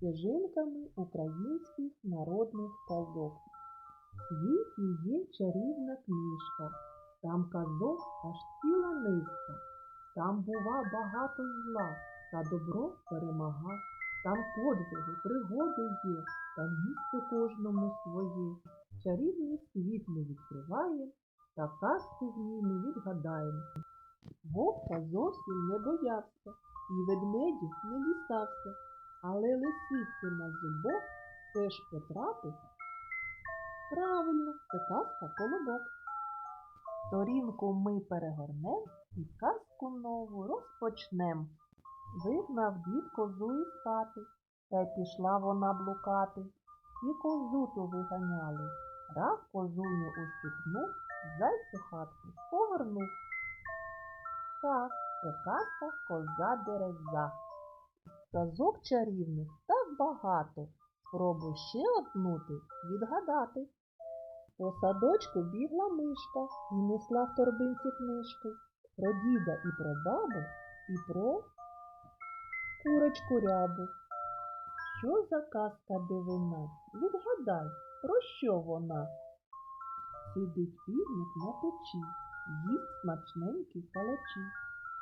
стежинками українських народних казок. В світі є чарівна книжка, там казок аж ціла низка. Там бува багато зла, та добро перемага. Там подвиги, пригоди є, та місце кожному своє. Чарівний світ ми відкриваємо, та казку в ній ми відгадаємо. Вовка зовсім не боявся, і ведмедів не дістався, але лисиці на зубок теж потрапив. Правильно, це казка колобок. Сторінку ми перегорнем і казку нову розпочнем. Вигнав дід козу із хати, та й пішла вона блукати. І козу ту виганяли. Раз козуню ущипнув, зайцю хатку повернув. Так, це казка коза дереза. Казок чарівних так багато. Спробуй ще одну ти відгадати. По садочку бігла мишка і несла в торбинці книжки про діда і про бабу, і про курочку рябу. Що за казка дивина? Відгадай, про що вона? Сидить півник на печі, їсть смачненькі калачі.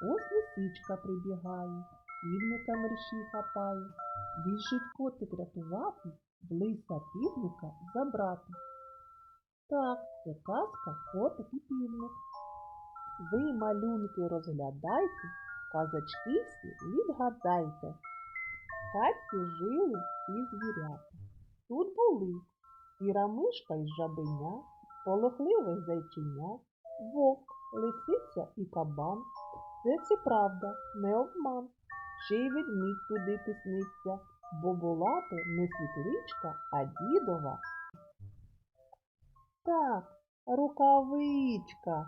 Ось лисичка прибігає, півника мерщій хапає. Біжить котик рятувати, в півника забрати. Так, це казка котик і півник. Ви, малюнки, розглядайте, казочки всі відгадайте. В жили всі звірята. Тут були сіра мишка й жабеня, полохливе зайчиня, вовк, лисиця і кабан. Це все правда, не обман. Ще й ведмідь туди тисниться, бо була то не світличка, а дідова. Так, рукавичка.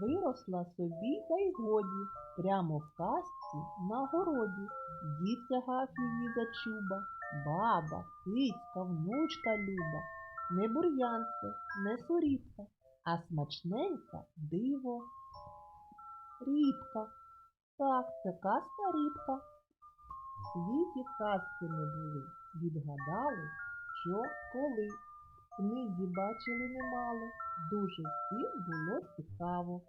Виросла собі та й годі, прямо в казці на городі. Дід тягав її за чуба, баба, кицька, внучка люба. Не бур'янце, не сорідка, а смачненька диво. Рібка. Так, це казка рібка. В світі казки не були, відгадали, що коли. Книзі бачили немало, дуже всім було цікаво.